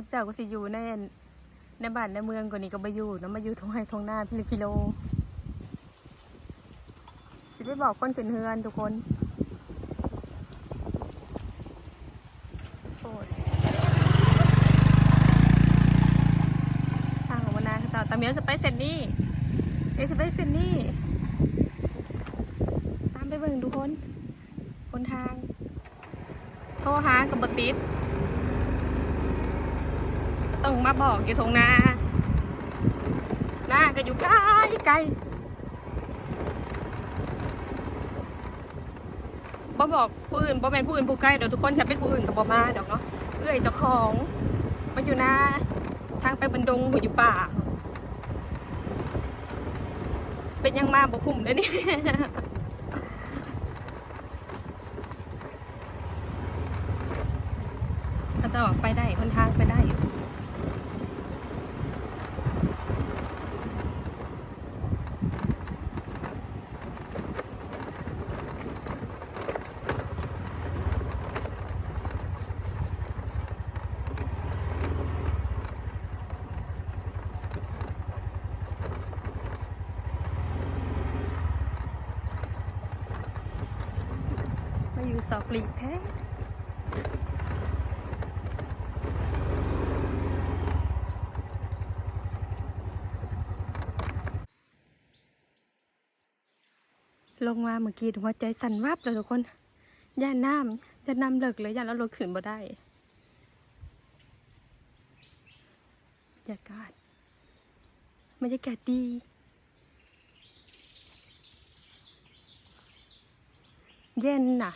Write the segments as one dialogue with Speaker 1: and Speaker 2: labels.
Speaker 1: สิบเจ้าก็สิอยู่ในในบ้านในเมืองกว่านี้ก็มาอยู่นาะมาอยู่ทงไห้ทงหน้าพิลิกิโล สิไปบอกคนขึ้นเฮือนทุกคนโอ้ยทางของมานานเขาเจ้าตามเมียวจะไปเซนนี่เอ้ยจะไปเซนนี่ ตามไปเบิ่งทุกคนคนทาง โทรหากับบติด ต้องมาบอกอยู่ทงนาหน้าก็อยู่ไกลไกลบ่บอกผู้อื่นบ่แม่นผู้อื่นผู้ใกล้เดี๋ยวทุกคนจะเป็นผู้อื่นกับบ่มาดอกเนาะเอื้อยเจ้าของมาอยู่นาทางไปบันดงหัวอยู่ป่า เป็นยังมาบ่คุ้มเด้อนี่ เขาจะบอกไปได้คนทางไปได้อยู่ มาอยู่สอกลีกแท้ลงมาเมื่อกี้หัวใจสั่นวับเลยทุกคน ย่านน้ำจะนำเลิกเลยย่านแล้วรถขึ้นบ่ได้บรรยากาศบรรยากาศดี เย็นน่ะ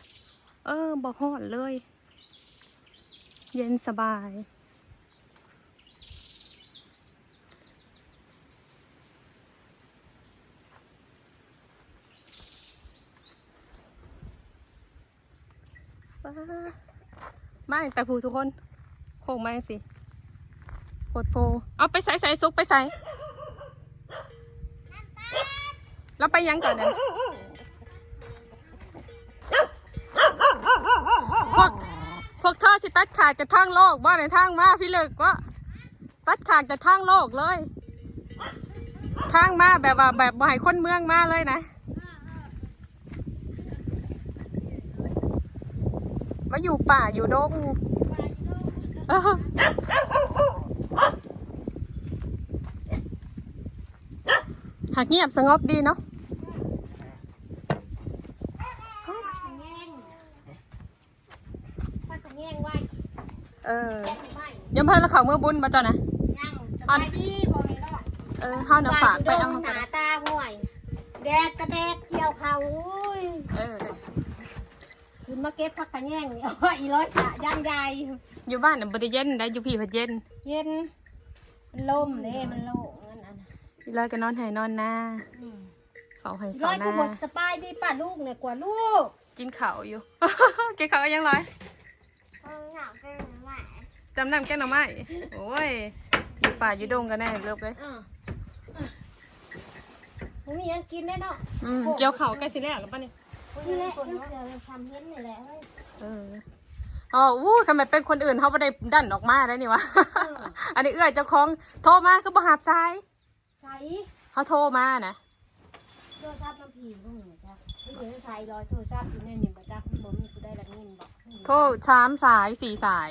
Speaker 1: เออบ่ฮ้อนเลย เย็นสบายว้าไม่ไปผูทุกคนโค้งมาสิโคดโพ เอาไปใส่ใส่ซุกไปใส่เราไปยังก่อนนะ พวกพวกท่อสิตัดขาดจะทางโลกบ่ในทางมาพี่เลิกว่าตัดขาดจะทางโลกเลย ทางมาแบบว่าแบบบ่ให้คนเมืองมาเลยนะมาอยู่ป่าอยู่ดงหากเงียบสงบดีเนาะ
Speaker 2: แง่งถ้าจะแง่งไว้
Speaker 1: เออ
Speaker 2: ไม่
Speaker 1: ยมเพิ่นละเขาเมื่อบุญมาจ้ะนะ
Speaker 2: ย่างสบายดีบ่มีรอด
Speaker 1: เออเฮาน่ะฝากไปเอา
Speaker 2: ห
Speaker 1: เฮาก็
Speaker 2: นา
Speaker 1: ได้
Speaker 2: ตาห่วย แดดกระแดดเกี่ยวเขาอุ้ย
Speaker 1: เออ
Speaker 2: ขึ้นมาเก็บผักกระแง่งนี่เอาไว้อีร้อยขาย่างใหญ่
Speaker 1: อยู่บ้านน่ะบ่ได้เย็นได้อยู่พี่พัดเย็น
Speaker 2: เย็นมันลมเด้มันโล่งนั่นน่ะ
Speaker 1: อีร้อยก็นอนให้นอนหน้า
Speaker 2: อืม
Speaker 1: เฝ้าให้
Speaker 2: อีร้
Speaker 1: เฝ้า
Speaker 2: อย
Speaker 1: ห
Speaker 2: คือ
Speaker 1: น้า
Speaker 2: บ่สบายดีป้าลูกเนี่ยกว่าลูก
Speaker 1: กินข้าวอยู่กินข้าวยังร้อย
Speaker 2: อยากเป็นแม่
Speaker 1: จำนำแกหน่อไม้โอ้ยอยู่ป่าอยู่ดงกันแน่เลิกเลย
Speaker 2: มันมีหยังกินได้เนาะ
Speaker 1: อืมเกี่ยวเขาวใกล้สิแล้วหรือปะนี่
Speaker 2: นี่แหละมันเกิดทำเห็นนี่แหละเว้ย
Speaker 1: เอออ๋ออู้ทำไมเป็นคนอื่นเขาไม่ได้ดันออกมาได้นี่วะ อันนี้เอื้อยเจ้าของโทรมาคือบ่หับสาย
Speaker 2: ใส่
Speaker 1: เขาโทรมานะ
Speaker 2: โทรศัพท์น้ำผีพวกนี้จ้ะไม่เห็นใส่รอยโทรศัพท์อยู่ในนี่บ่จ้ะบ่มีกูได้ละนี่บอก
Speaker 1: โทรสามสายสี่สาย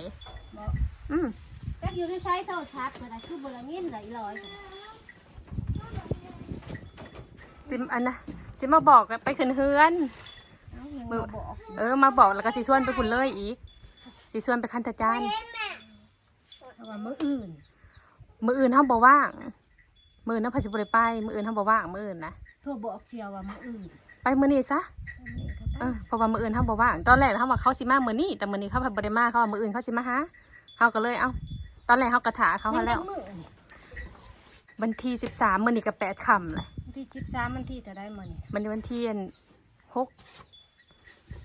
Speaker 2: อก
Speaker 1: อืม
Speaker 2: จักอยู่ในใช้โทรศัพท์มาได้คือบ่ละนี่ไหลลอย
Speaker 1: ซิมอันนะซิมมาบอกไปขึ้นเฮือน
Speaker 2: เอ้ายังมาบอก
Speaker 1: เออมาบอกแล้วก็สีส่วนไปพุ่นเลยอีกสีส่วนไปคันตะจาน
Speaker 2: เพราะว่ามื้ออื่น
Speaker 1: มืออื่นเขาบอกว่าง มืออื่นเขาพาสิบริไป มืออื่นเขาบอกว่างมืออื่นนะ
Speaker 2: โทรบอกเชียวว่ามื้ออื่น
Speaker 1: ไปมือนี้ซะ
Speaker 2: อันนี้เขาไป
Speaker 1: เออเพราะว่ามืออื่นเขาบอกว่างตอนแรกเขาบอกเขาสิมามือนี้แต่มือนี้เขาพับริมาเขาว่ามืออื่นเขาสิมาหา เขาก็เลยเอ้า ตอนแรกเขากระถาเขา
Speaker 2: มั
Speaker 1: เขา
Speaker 2: น
Speaker 1: แล้ว
Speaker 2: จังมื้อนี่
Speaker 1: วันที่สิบสามมือนี้กับแปดคำเลย
Speaker 2: วันที่13มันที่จะได้มื้อนี่
Speaker 1: มันนี้วันที่อันหก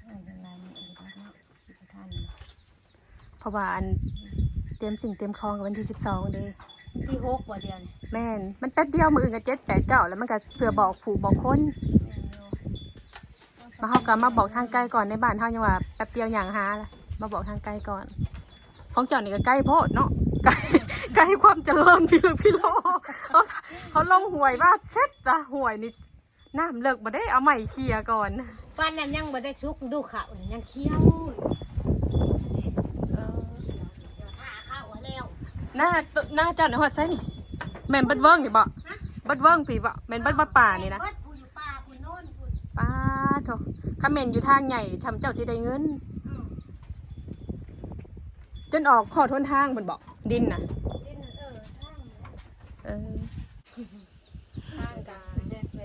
Speaker 2: เอ้ยยังไงมื้ออื่นครับเนาะสิบ่ทัน
Speaker 1: เพราะว่าอันเตรียมสิ่งเตรียมคองกับวันที่สิบสองเด้
Speaker 2: วันที่หกบ่เดียวนี่
Speaker 1: แม่น มันแป๊บเดียวมืออื่นกับเจ็ดแปดเก้าแล้วมันก็เพื่อบอกผูกบอกคน
Speaker 2: แม่นอยู่
Speaker 1: มาเขาก็มาบอกทางไกลก่อนในบ้านเขายังว่าแป๊บเดียวอย่างหาละมาบอกทางไกลก่อน ของเจ้านี่ก็ใกล้โพดเนาะ
Speaker 2: แไก
Speaker 1: ลไกลความเจริญพี่ลึกพี่โลเขาเขาลงหวยว่าเช็ดจ้ะหวยนี่น้ำเลิกมาได้เอาใหม่เคลียร์ก่อน
Speaker 2: ป้านนั้นยังบ่ได้ชุกดูเขาวยังเคี้ยวเดี๋ยวท่าเข้าแล้ว
Speaker 1: หน้าตหน้าเจ้าหน่อยฮอดไซนี่แม่นเบัดเวิ้งนี่บ่เบัดเวิ้งพี่บ่แม่นเบัดบัดป่านี่นะ
Speaker 2: เบิดผู้อยู่ป่าผู้โน่นผู้
Speaker 1: ป้าโถคาเมนอยู่ทางใหญ่ทำเจ้าสิได้เงิน
Speaker 2: อืม
Speaker 1: จนออกขอทนทางบนบอกดินนะ
Speaker 2: เล่นเออทาง
Speaker 1: เออทางกาเดินไป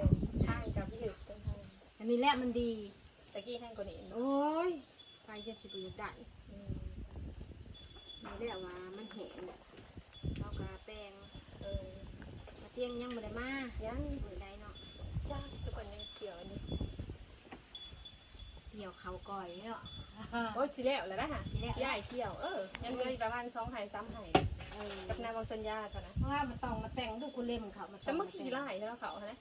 Speaker 1: ทางกับพี่หยุดต้นทาง
Speaker 2: อันนี้แหละมันดี
Speaker 1: ตะกี้ทางกว่านี้
Speaker 2: โอ้ยไปจะสิบอยู่ได้นี่แหละว่ามันแห้งเรากระแปลง
Speaker 1: เออ
Speaker 2: มาเตียงยังบ่ได้มา
Speaker 1: ยัง
Speaker 2: มือใดเนาะ
Speaker 1: จ้าทุกคนยังเกี่ยวอันนี้
Speaker 2: เกี่ยวเขาก่อยเนาะ
Speaker 1: โอ้ยสิแล้วแล้วนะฮะ
Speaker 2: สิแล้ว
Speaker 1: ย่ายเกี่ยวเออยังเหลยประมาณสองไห่สามไห่
Speaker 2: เออ
Speaker 1: กับนายวังสัญญาเท่านะ
Speaker 2: เพราะว่ามันต้องมาแต่งดูกุเล่มเขามา
Speaker 1: จะมาขี่ไล่ใช่ไหมเขาฮะ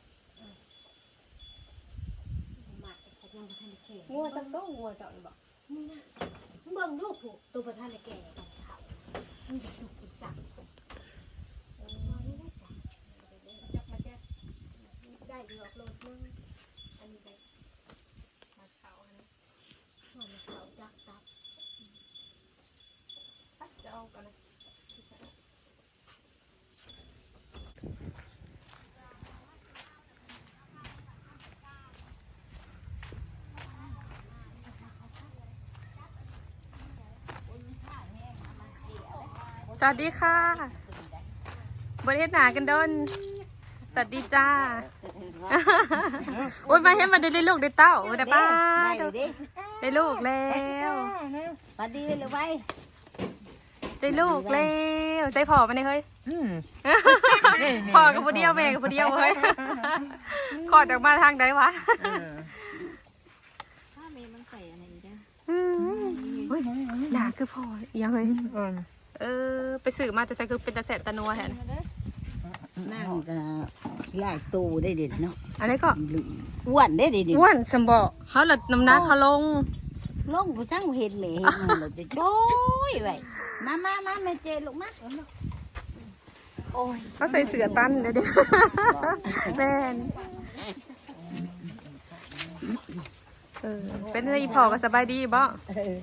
Speaker 2: หมักเขายังบ่ทันได้แก่
Speaker 1: งัวจังต้องงัวเจ้าหรือบอก
Speaker 2: นี่นะมึงเบิ่งลูกผูกตัวประธานได้แก่กันเขามึงจะดูกูจับเออนี่ได้จ้ะ
Speaker 1: ยกมาแค่
Speaker 2: ได้ดอกโลดนึง
Speaker 1: อันนี้ไปมาเขาฮะนะ
Speaker 2: มันเขาจักจับ
Speaker 1: ไปจะเอา กันนะสวัสดีค่ะบริเทศหนากันดนสวัสดีจ้า โอ้ยมาให้มันได้ได้ลูกได้เต้าได้ป้า
Speaker 2: ได้เลยดิ
Speaker 1: ได้ลูกแล้ว
Speaker 2: สวัสดีเลยไว้
Speaker 1: ได้ลูกแล้วใส่พอมันเลยเฮ้ย
Speaker 3: อืม
Speaker 1: พอกับผู้เดียวแม่กับผู้เดียวเฮ้ยขอดออกมาทางใดวะ
Speaker 2: ถ้าเมย์มันใส่อะไรอีกนะ
Speaker 1: อืมเฮ้ยหนาคือพออีหยังเฮ้ย
Speaker 3: อ่อน
Speaker 1: เออ ไปสื่อมาจะใส่คือเป็นตะแสบตะนัวแทน
Speaker 4: นั่งก็หลายตูได้เด็ดเนาะ
Speaker 1: อันนี้ก็
Speaker 4: อ้วนได้เด็ด
Speaker 1: อ้วนสมบอกเขาละน้ำหนักเขาลง
Speaker 4: ลงผู้สร้างเห็นแม่เห็นหมดเลยจะโจ้ยไว้มามามาแม่เจลูกมาโอ้ย
Speaker 1: เขาใส่เสือตั้นเดี๋ยวเดี๋ยวแม่นเออเป็นไงอีพอก็สบายดีบ่
Speaker 4: เออ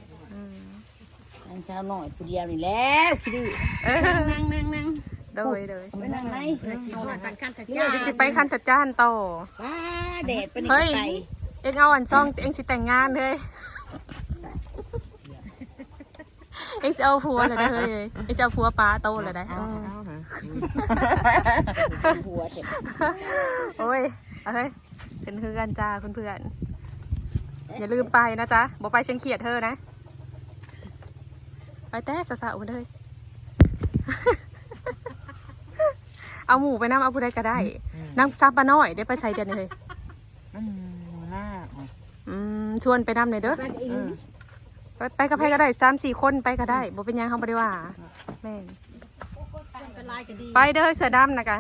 Speaker 4: อันเช้าหน่อยผู้เดียวนี่แล้วคิดดู
Speaker 1: เออ
Speaker 4: นั่งนั่งนั่ง
Speaker 1: โดยโดย
Speaker 4: ไปนั่งไหน
Speaker 2: เอาหน้ากันขั้นตะ
Speaker 1: เดี๋ยวจะไปคันตะจ้านต่อ
Speaker 4: ป้าแดดไปนี่
Speaker 1: เฮ้ย
Speaker 4: ไป
Speaker 1: เอ็งเอาอันซ่องเอ็งสิแต่งงานเลย เอ็งสิเอาผัวเลยได้เฮ้ยเอ็งจะเอาผัวป้าโตเลยได้
Speaker 3: เอา
Speaker 1: อืม
Speaker 3: เอาหา
Speaker 4: หัวเจ็บ
Speaker 1: โอ้ยเอาเฮ้ยเป็นเพื่อนจ้าเพื่อนอย่าลืมไปนะจ๊ะบอกไปเชียงเขียดเธอนะ ไปแต่สาวๆเลยเอาหมูไปน้ำเอาผู้ใดก็ได้นั่งซับปลาน้อยได้ไปใส่เดียวนี่เลย
Speaker 3: อืมหน้าอะ
Speaker 1: อืม ชวนไปน้ำหน่อยเด้อ
Speaker 4: บ้านอิง
Speaker 1: ไปไปกับใครก็ได้สามสี่คนไปก็ได้บ่เป็นหยังเขาบ่ได้ว่าแม่น
Speaker 2: เป็นลายก็ดี
Speaker 1: ไปเด้อเสือดำนะกะ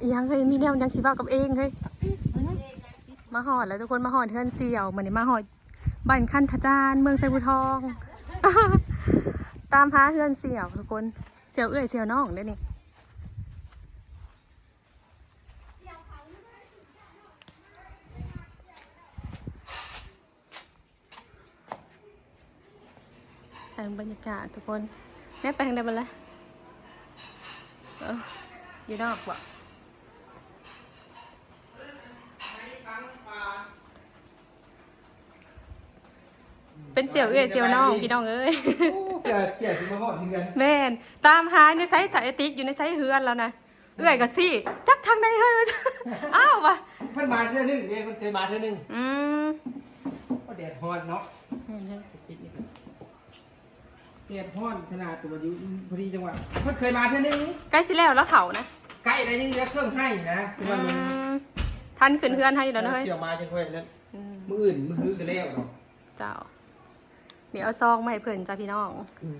Speaker 1: อีหยังเฮ้ยมีแนวหยังสิเว้ากับเองเฮ้ยมาหอดแล้วทุกคนมาหอดเทือนเสี่ยวเหมือนนี้มาหอดบ้านขั้นทจานเมืองไซบูทอง ตามหาเทือนเสี่ยวทุกคนเสี่ยวเอื้อยเสี่ยวน้องเด้อนี่ งบรรยากาศทุกคน แม่ไปทางใดบ้างละเออยู่นอกบ่เป็นเสี่ยวเอื้อยเสี่ยวน้องพี่น้องเอ้ย
Speaker 5: เสียเสียสิมาหอดทีกัน
Speaker 1: แม่นตามหาในไซส์สายติ๊กอยู่ในไซส์เฮือนแล้วนะเอื้อยกับซี่จักทางไหนเฮ้ยอ้าววะ
Speaker 5: เพิ่นมาเท่านึงเด้เพิ่นเคยมาเท่านึง
Speaker 1: อืม
Speaker 5: ก็แดดฮอนเนาะ แดดฮ้อนขนาดตัวอยู่พอดีจังหวะเพิ่นเคยมาเท่านึง
Speaker 1: ใกล้สิแล้วแล้วเขานะ
Speaker 5: ใกล้แล้วยังเหลือเครื่องให้นะคือ
Speaker 1: อื
Speaker 5: ว่ามัน
Speaker 1: มทันขึ้นเฮือนให้แล้วนะเฮ้ย
Speaker 5: เที่ยวมาจังค่อยนั้น
Speaker 1: อืม
Speaker 5: มื้ออื่นมื้อฮื้อกันแล้วเนาะ
Speaker 1: เจ้า เดี๋ยวเอาซองมาให้เพื่อนจ้าพี่น้อง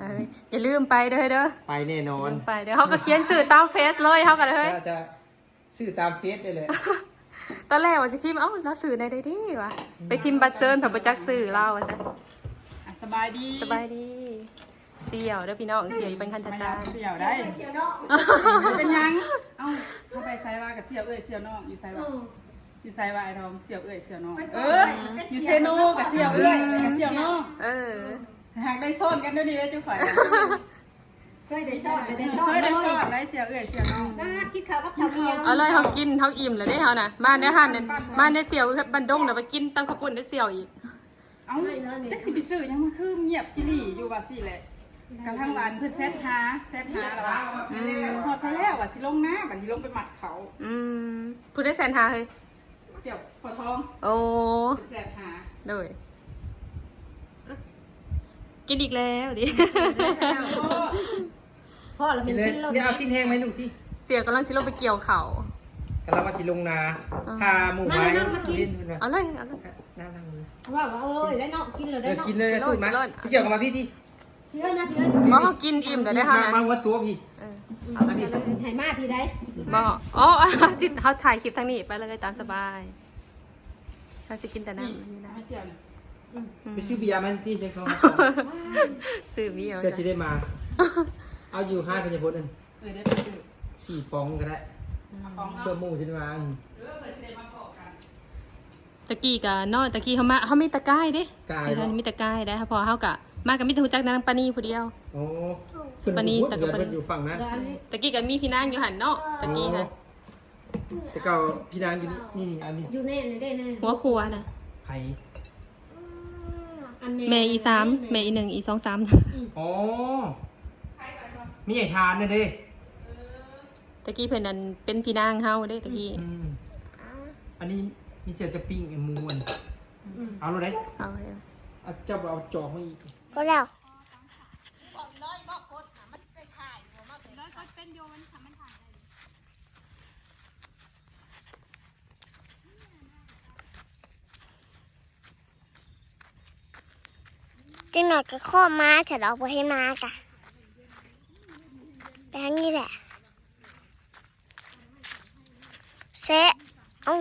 Speaker 1: เอ้ยอย่าลืมไปเด้อเฮ้ยเด้อ
Speaker 5: ไปแน่นอน
Speaker 1: ลืมไปเดี๋ยวเขาก็เขียนสื่อตามเฟซเลยเขากันเลย
Speaker 5: จะจะซื้อตามเฟซได้เลย
Speaker 1: ตอนแรกว่าสิพิมพ์เอ้าเราสื่อในใดดีวะไปพิมพ์บัตรเซิร์นแบบประจักษ์สื่อเราอะจ้ะ
Speaker 3: สบายดี
Speaker 1: สบายดี เสี่ยวเด้อพี่น้องเสี่ยวอยู่เป็นคันธ
Speaker 3: มา
Speaker 1: จา
Speaker 3: ยั
Speaker 1: น
Speaker 3: บเสี่ยวได้
Speaker 2: เสียวเนาะ
Speaker 3: เป็นยัง เอ้าเข้าไปไซว่ากับเสี่ยวเอ้ยเสี่ยวน้องอยู่ไซว่าอยู่ไซว่าไอ้ทองเสี่ยวเอ้ยเสี่ยวน้องเอออยู่เซโนกับเสี่ยวเอ้ยกับเสี่ยวน้อง
Speaker 1: เออ
Speaker 3: หากได้ซ่อนกันเดี๋ยวนี้ได้จุ๊บข่อย
Speaker 2: ช่วยได้ชอดได้ชอ
Speaker 3: เค
Speaker 2: ด
Speaker 3: ย
Speaker 2: เล
Speaker 3: ได้
Speaker 2: ย
Speaker 3: ซ่อนได้เสี่ยวเอ้ยเสี่ยวน้อง
Speaker 2: นะคิดข้าวกับข้าวเมีย
Speaker 1: เอาเลยเขากินเขาอิ่มแล้วได้เขาน่ะมาในหันนั่นมาในเสี่ยวบันดงเดี๋ยวไปกินตำข้าวปุ้นได้เสี่ยวอีก
Speaker 3: เอ้าจักสิไปซื้อยังมันคือเงียบจิลี่อยู่ว่าสิแหละ กระทั่งวันเพื่อเซตหาเซตหาแล้วว่าพอใส่แล้วว่าสิลงน้ำบัดสิลงไปหมัดเขา
Speaker 1: อืมพูดได้แสนหาเฮ้ย
Speaker 3: เสี่ยวพอทอง
Speaker 1: โอ้
Speaker 3: แสบหา
Speaker 1: เลยกินอีกแล้วดิ
Speaker 2: พ่อเรา
Speaker 5: กิ
Speaker 2: เป็นน
Speaker 5: เลย
Speaker 2: ปิ้นเรา
Speaker 5: นี่เอาชิ้นแห้งไหมลูกที่
Speaker 1: เสี่ยวกำลังสิลงไปเกี่ยวเขา
Speaker 5: กำลังมาชิลงนาพาหมูไม้ลิ้นเป็นว่า
Speaker 1: เอาเลยเอาเลย
Speaker 5: นั่งนั่งมือ
Speaker 2: ว่าว่าเออได้เนาะกินเลย
Speaker 5: เอ
Speaker 2: ได้
Speaker 5: อ
Speaker 2: เนาะ
Speaker 5: กินเลยตูดมาพี่เชี่ยวกับมาพี่ที่
Speaker 2: เยอะนะเยอะ
Speaker 1: บ่เขากินอิ่มแล้วได้เขา
Speaker 5: มา
Speaker 1: นั้น
Speaker 5: มาวัดตัวพี่
Speaker 1: เออ
Speaker 5: มาพี่
Speaker 2: ไทยมาพี่ได้
Speaker 1: บ่อ๋อจิตเขาถ่ายคลิปทางนี้ไปเลยตามสบายถ้าสิกินแต่น้ำ
Speaker 3: นี่
Speaker 1: นี่นะ
Speaker 3: ไม่เสี่ยวนี่
Speaker 5: ไปซื้อเบียร์มาที่เช็คซอง
Speaker 1: ซื้อมีเอา
Speaker 5: เดี๋ยวจะได้มา เอาอยู่ห้าเป็นพจน์นึง
Speaker 3: เออได้ไปซื้อ
Speaker 5: สี่ปองก็ได้
Speaker 3: ของ
Speaker 5: เพื่อหมูจะได้มา
Speaker 3: เออเปิดเซมาพอกัน
Speaker 1: ตะกี้กะนอกตะกี้เขามาเขามีตะกร้ายเด้
Speaker 5: กาย
Speaker 1: เดี๋ยวนี้มีตะกร้ายได้ค่ะพอเขากะ มากับมิตรหูจักนางปานีผู้เดียว
Speaker 5: โอ้
Speaker 1: สุปนีแต่
Speaker 5: แต่
Speaker 1: ก็
Speaker 5: ก็
Speaker 1: บ่ได้
Speaker 5: อยู่ฝั่งนั้น
Speaker 2: อันนี้
Speaker 1: ตะกี้กะมีพี่นางอยู่หันเนาะตะกี้ค่ะ
Speaker 5: แต่เก่าพี่นางอยู่นี่นี่นี่อันนี้
Speaker 2: อยู่ในในได้ใน
Speaker 1: หัวครัวนะ
Speaker 5: ไผ่
Speaker 2: อัน
Speaker 1: แม่อีสามแม่อีหนึ่งอีสองสาม
Speaker 5: อ๋อมีไอ้ทานเนี่ยเด้
Speaker 1: ตะกี้เพิ่นนั่นเป็นพี่นางเฮาเด้ตะกี้
Speaker 5: อืมอันนี้มีเสียจะปิ้งไอ้หมูอันเอาเลยได้
Speaker 1: เอาไว้
Speaker 5: เอาเจ้าเอาจอกมาอีก
Speaker 4: ก็แล้ว
Speaker 6: จังหน่อยก็ข้อมาฉันเอาไปให้มากะแบงนี่แหละเซะเอา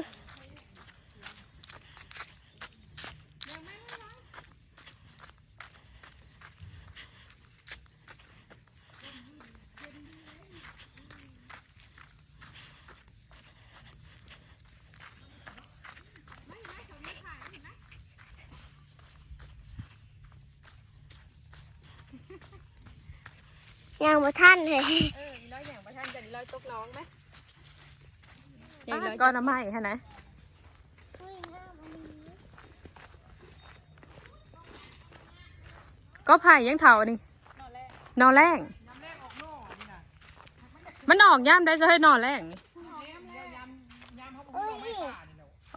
Speaker 6: ยังบ่ท่านเลย
Speaker 1: เอออีร้อยอย่างประทันจะอีร้อยตกน้องไหมก็น้ำไม้ฮะนะก็ไผ่ยังเถานี่นอแรงมันออกย่ามได้จะให้นอแรงนี่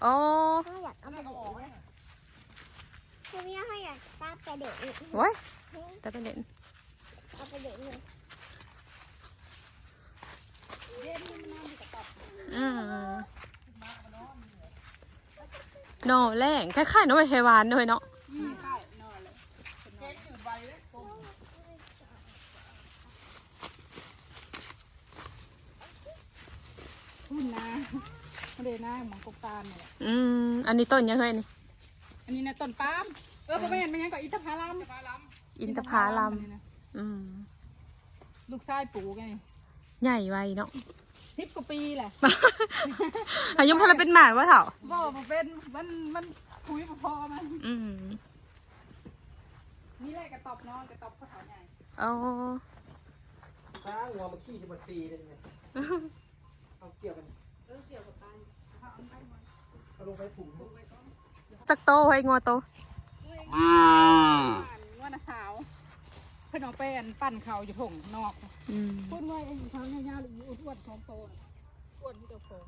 Speaker 1: อ๋อ
Speaker 6: เขาอยากเอาไปเด็กคือเมียเขาอยากตาไปเด็ก
Speaker 1: โว้ยแต่เป็นเด่น
Speaker 6: เอาไปเด็กเลย
Speaker 1: อืมนอแรงคล้ายๆนอไฮวานด้วยเนาะ
Speaker 3: ทุ่นนะไม่ได้นะหมองกบตาลเนี่ย
Speaker 1: อืม อันนี้ต้นยังไงนี่
Speaker 3: อันนี้นะต้นปาล์มเออพ่อแม่นมันยังก็อินทผลัม
Speaker 1: อินทผาลัม
Speaker 3: นี่นะ
Speaker 1: อืม
Speaker 3: ลูกชายปลูกไง
Speaker 1: ใหญ่ไวเนาะ
Speaker 3: สิบกว่าปีแหละ
Speaker 1: อายุพอเราเป็นหมาวะเถ่า
Speaker 3: บ่บ่เป็นมันมันคุยบ่พอมัน
Speaker 1: อืม
Speaker 3: นี่แหละกระตอบนอนกระตอบข้าวขาใหญ่
Speaker 1: เอา
Speaker 5: ป้างัวมาขี้จะมาตีเลยเนี่ยเอาเกี่ยวกันเออเกี่ยวกับกันเอาลงไปผูก
Speaker 1: จักโตให้งัวโต
Speaker 3: ว่านะสาวเพิ่นเอาไปอันปั่นเขาอยู่ผงนอก
Speaker 1: อืม
Speaker 3: พูดว่าไอ้ช้างยาวๆหรืออ้วนท้องโตน่ะอ้วนที่เจ้าของ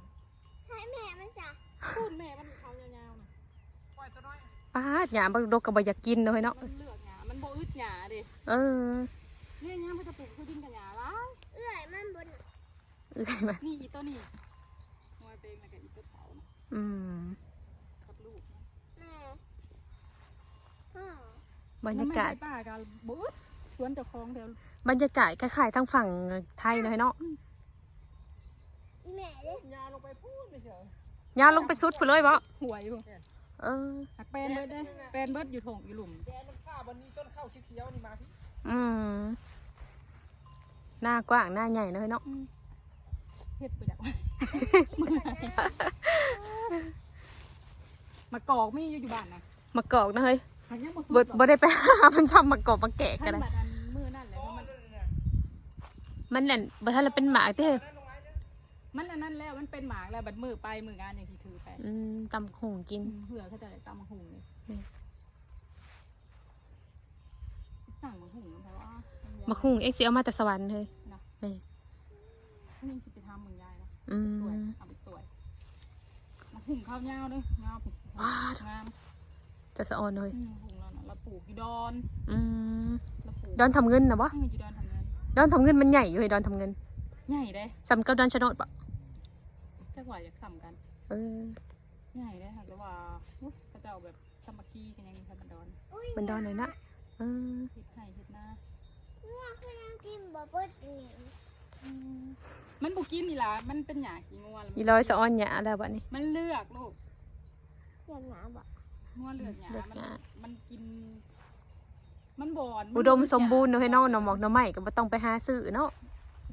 Speaker 6: ใช่แม่มันจ้ะ
Speaker 3: พูดแม่มันเขายาวๆน่ะปล่อยตัวน้อย
Speaker 1: ป้าดหยาบักดกกับบอยากกินเลยเนาะ
Speaker 3: มันเลือกหยามันบ่อึดหยาดิ
Speaker 1: เออ
Speaker 3: เนี่ยยามมันจะปลูกคือดินกับหยาล้าย
Speaker 6: เอื้อยมันบน
Speaker 1: เอ้ยมา
Speaker 3: นี่อีตัวนี้มวยเปงแล้วก็อีตัวเขานะ
Speaker 1: อืม
Speaker 3: กับลูก
Speaker 6: แม่พ่อบ
Speaker 1: รรยากาศ
Speaker 3: มันไม่ได้ป้ากันบ่อึด สวนเจ้าของแถว
Speaker 1: บรรยากาศคล้ายๆทางฝั่งไทยเลยเนาะ
Speaker 6: อีแม่เด้
Speaker 3: ยาลงไปพูดไปเฉย
Speaker 1: ยาวลงไปสุดไปเลยบ่
Speaker 3: หวยอยู่
Speaker 1: เออ
Speaker 3: หักแปนเบิดได้แปนเบิดอยู่ถงอยู่หลุม
Speaker 5: แกมันข้าววันนี้ต้นข้าวเขียวๆนี่มาพี่
Speaker 1: อืมหน้ากว้างหน้าใหญ่เนอะเฮ้ยเนาะ
Speaker 3: เฮ็ดไปแล้วมากอกมีอยู่อยู่บ้านนะ
Speaker 1: มากอกนะเฮ้ย
Speaker 3: มันยังบ่สุด
Speaker 1: บ่
Speaker 3: หรอก
Speaker 1: บ่ได้ไปหามันทำมากอกมาแกะ
Speaker 3: ท่า
Speaker 1: กัน
Speaker 3: น
Speaker 1: เลย
Speaker 3: บัดอันมือนั่นแหละเพราะมัน
Speaker 1: มันนั่นบ่ทันละเป็นหมากที่เฮ้ย
Speaker 3: มันอันนั้นแล้วมันเป็นหมากแล้วบัดมือไปมืองานอย่างที่ถือไป
Speaker 1: อืมตำหงกิน
Speaker 3: เผื่อเขาจะได้ตำหุงเลย
Speaker 1: อืม
Speaker 3: สั่งมาหุงเพราะว่า
Speaker 1: มาหุงเอ็กซิเอามาแต่สวรรค์เฮ้ย
Speaker 3: นี่สิไปทำมึงยายนะ
Speaker 1: อื
Speaker 3: สวย
Speaker 1: ม
Speaker 3: เอาไปสวยมาหุงข้าวเงาด้วยเงาผิด
Speaker 1: ว้าว
Speaker 3: งาม
Speaker 1: จะสะออนเฮ้ย
Speaker 3: อืมหุงแล้วนะเราปลูกอยู่ดอน
Speaker 1: อืม
Speaker 3: เราปลูก
Speaker 1: ดอนทำเงินนะวะ
Speaker 3: อืมอยู่ดอนทำงาน
Speaker 1: ดอนทำเงินมันใหญ่อยู่เฮ้ยดอนทำเงิน
Speaker 3: ใหญ่เด้
Speaker 1: สำกับดอนชะโนดปะ
Speaker 3: จักว่าอยากสัมกัน
Speaker 1: เออ
Speaker 3: ใหญ่ได้ค่ะแต่ว่าอุ๊ยเขาจะเอาแบบสามัคคีกันยังไงคะมันดอน
Speaker 1: มันดอนหน่อยนะเออ
Speaker 3: เฮ็ดไข่เฮ็ดหน้า
Speaker 6: ว่าเขายังกินบ่เบิดอีก
Speaker 3: มันบุกินนี่ล่ะมันเป็นหยาขี้งัวแล้ว
Speaker 1: อีลอยสะออนหยาแล้วบัดนี้
Speaker 3: มันเลือกลูก
Speaker 6: อย่างหนาบ่
Speaker 3: งัวเลือกหยา
Speaker 1: เลือก
Speaker 3: มัน
Speaker 1: หญ้า
Speaker 3: มันกิน มันบอน
Speaker 1: อุดมสมบูรณ์เนอะให้น้องหน่อหมอกหน่อไม้ก็บ่ต้องไปหาซื้อเนาะ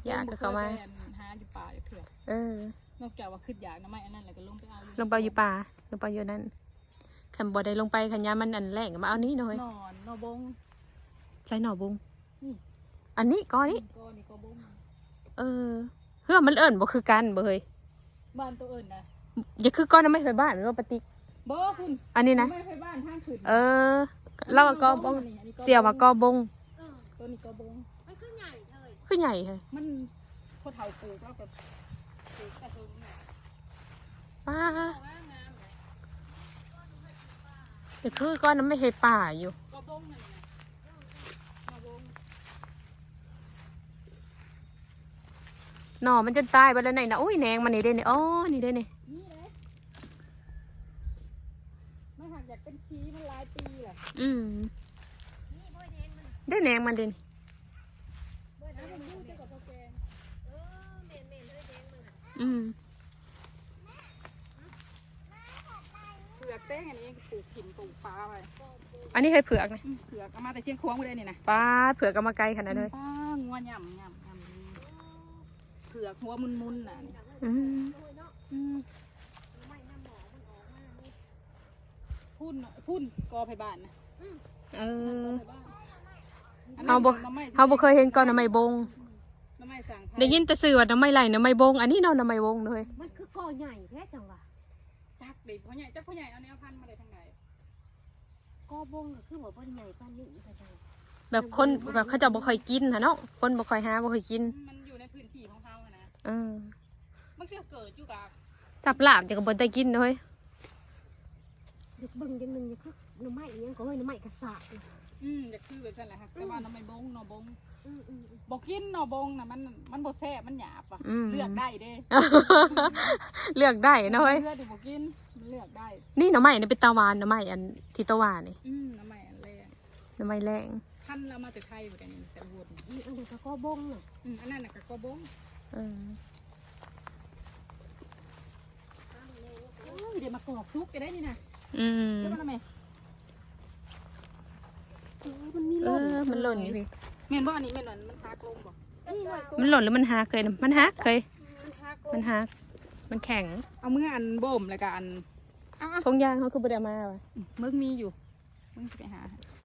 Speaker 1: อยากก็เข้ามา
Speaker 3: บ่คยไปหาอยู่ป่าอยู่เถื่อ
Speaker 1: เออ
Speaker 3: นอกจากว่าขึ้นอยากนะไม่อันนั้นแหละก็ลงไปเอา
Speaker 1: ลงไปอยู่ป่าลงไปอยู่นั่นคันบ่ได้ลงไปคันยามมันอันแรงก็มาเอานี้หน่อย
Speaker 3: นอนนอบง
Speaker 1: ใช้หน่อบุง
Speaker 3: นี่
Speaker 1: อันนี้ก้อนนี้
Speaker 3: ก็นี่ก็บง
Speaker 1: เออเพื่อมันเอิ้นบ่คือกันบ่เฮ้ย
Speaker 3: บ้านตัวอื่นนะ
Speaker 1: อย่าคือก้อนน้ำไม่ไปบ้านหรือว่าปฏิก
Speaker 3: บ่คุณ
Speaker 1: อันนี้นะ
Speaker 3: ไม่ไปบ้านทางขึ้น
Speaker 1: เออ เราก็บง
Speaker 3: อันนี้ก็
Speaker 1: เสียวมากอบง
Speaker 3: ตัวนี้ก็บง
Speaker 2: มันคือใหญ่เลย
Speaker 1: คือใหญ่เลย
Speaker 3: มันพอเฒ่าปลูกแล้วก็ปลูกแต่ตรงนี้
Speaker 1: ป้า
Speaker 3: ว่างามเลย
Speaker 1: อย่าคือก้อนน้ำไม่เคยป่าอยู่
Speaker 3: ก็บงนั่นนะก็บง
Speaker 1: หน่อมันจะตายไปแล้วไหนนะอุ้ยแหนงมันนี่เด้นี่อ๋อนี่เด้นี่
Speaker 3: นี่เลยไม่ หักอยากเป็นขี้มันหลายปีแหละ
Speaker 1: อืมได้แหนงมันเด้นี่
Speaker 3: แล้วมันพูดเจ้ากับพ่อแกง
Speaker 1: อืม
Speaker 3: เผือกแต้งอันนี้ปลูกขิมปลูกปลาไป
Speaker 1: อันนี้เคยเผือกนะ
Speaker 3: อืมเผือกเอามาแต่เชียงควงไปเลยนี่นะ
Speaker 1: ป้าเผือกก็มาไกลขนาดเลย
Speaker 3: ป้างัวย่ำย่ำย่ำดีเผือกหัวมุนมุนๆน่ะนี่
Speaker 1: อืม
Speaker 3: อืม พุ่นพุ่นกอไผ่บ้านนะ
Speaker 1: เออ
Speaker 3: อันนั้น
Speaker 1: เอาบ่
Speaker 3: หน่อไม้
Speaker 1: เขาบ่เคยเห็นก้อนน้ำไม่บง
Speaker 3: หน่อไม้สั่งไผ่
Speaker 1: ได้ยินแต่สื่อว่าน้ำไม่ไหลน้ำไม่บง อันนี้เนาะน้ำไม่บงเลย
Speaker 2: มันคือก่อใหญ่แท้จังวะ
Speaker 3: จักดิพ่อใหญ่จักพ่อใหญ่เอาแนวพันธุ์มาได้ทางไหน
Speaker 2: ก่อบงก็คือบ่เบิ่นใหญ่ปานนี้ไปจัง
Speaker 1: แบบคนแบบเขาเจะบ่ค่อยกินค่ะเนาะคนบ่ค่อยหาบ่ค่อยกิน
Speaker 3: มันอยู่ในพื้นที่ของเขาอะนะ
Speaker 1: เออ
Speaker 3: มันคือเกิดอยู่กับ
Speaker 1: จับลาบจะก็บ่ได้กินเลย
Speaker 2: เด็กเบิ่งจังหนึงนี่คือหน่อไม้อีหยังก็เฮ้ยหน่อไม้กระสากนี่
Speaker 3: อืมจะคือแบบนั้นแหละครับแต่ว่าหน่อไม้บงหน่อบง
Speaker 2: อืมอืม
Speaker 3: บอกกินหน่อบงนะมันมันบ่แซ่บมันหยาบอะ
Speaker 1: อืม
Speaker 3: เลือกได้เด้
Speaker 1: เลือกได้เนาะเฮ้ย
Speaker 3: เลือกดิบอกกินมันเลือกได้
Speaker 1: นี่หน่อไม้นี่เป็นตะวานหน่อไม้อันที่ตะวานนี่
Speaker 3: อืมหน่อไม้อันแรก
Speaker 1: หน่อไม้แรง
Speaker 3: ท่านเรามาแต่ไทยเหมือนกันนี่แต่วน
Speaker 2: นี่อันนี้ก็ก่อบงน่ะ
Speaker 3: อืมอันนั้นน่ะก็กระบง
Speaker 1: เออ
Speaker 3: โอ้ยเดี๋ยวมากอกซุกจะได้นี่นะ
Speaker 1: อืม
Speaker 3: เดี๋ยวมาทำไม
Speaker 2: มันมี
Speaker 1: เอ
Speaker 2: ล่น
Speaker 1: อ มันหล่นอยู่พี่
Speaker 3: เม่นบ่อันนี้เม่นอันมันพากลงบ่
Speaker 1: มันหล่นหรือมันหักเคยนะมันหักเคย
Speaker 3: มันพากล
Speaker 1: มัน
Speaker 3: ง
Speaker 1: หัก มันแข็ง
Speaker 3: เอามืออันบ่มแล้วก็อันเอ้า
Speaker 1: ทงยางเขาคือบ่ได้เอามาว่ะ
Speaker 3: ๆมึงมีอยู่มึงจะไปหา